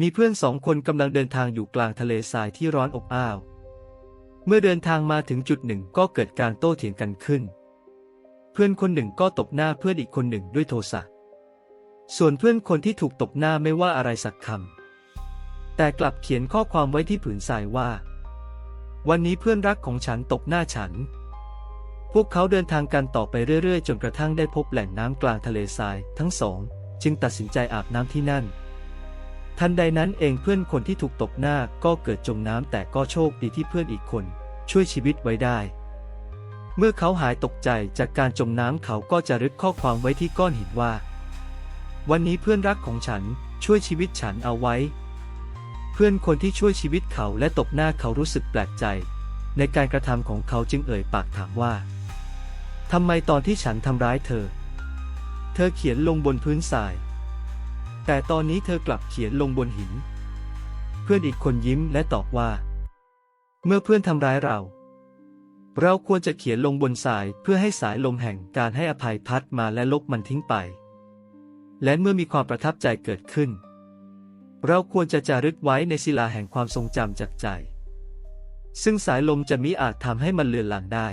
มีเพื่อนสองคนกำลังเดินทางอยู่กลางทะเลทรายที่ร้อนอบอ้าว เมื่อเดินทางมาถึงจุดหนึ่งก็เกิดการโต้เถียงกันขึ้น เพื่อนคนหนึ่งก็ตบหน้าเพื่อนอีกคนหนึ่งด้วยโทสะ ส่วนเพื่อนคนที่ถูกตบหน้าไม่ว่าอะไรสักคำ แต่กลับเขียนข้อความไว้ที่ผืนทรายว่า วันนี้เพื่อนรักของฉันตบหน้าฉัน พวกเขาเดินทางกันต่อไปเรื่อยๆ จนกระทั่งได้พบแหล่งน้ำกลางทะเลทรายทั้งสอง จึงตัดสินใจอาบน้ำที่นั่น ทันใดนั้นเองเพื่อนคนที่ถูกตบหน้าก็เกิดจมน้ำแต่ก็โชคดีที่เพื่อนอีกคน ช่วยชีวิตไว้ได้ เมื่อเขาหายตกใจจากการจมน้ำเขาก็จะรึกข้อความไว้ที่ก้อนหินว่า วันนี้เพื่อนรักของฉันช่วยชีวิตฉันเอาไว้ เพื่อนคนที่ช่วยชีวิตเขาและตบหน้าเขารู้สึกแปลกใจ ในการกระทำของเขาจึงเอ่ยปากถามว่าทำไมตอนที่ฉันทำร้ายเธอ เธอเขียนลงบนพื้นทราย แต่ตอนนี้เธอกลับเขียนลงบนหิน เพื่อนอีกคนยิ้มและตอบว่า เมื่อเพื่อนทำร้ายเรา เราควรจะเขียนลงบนทรายเพื่อให้สายลมแห่งการให้อภัยพัดมาและลบมันทิ้งไป และเมื่อมีความประทับใจเกิดขึ้น เราควรจะจารึกไว้ในศิลาแห่งความทรงจำจากใจ ซึ่งสายลมจะมิอาจทำให้มันเลือนลางได้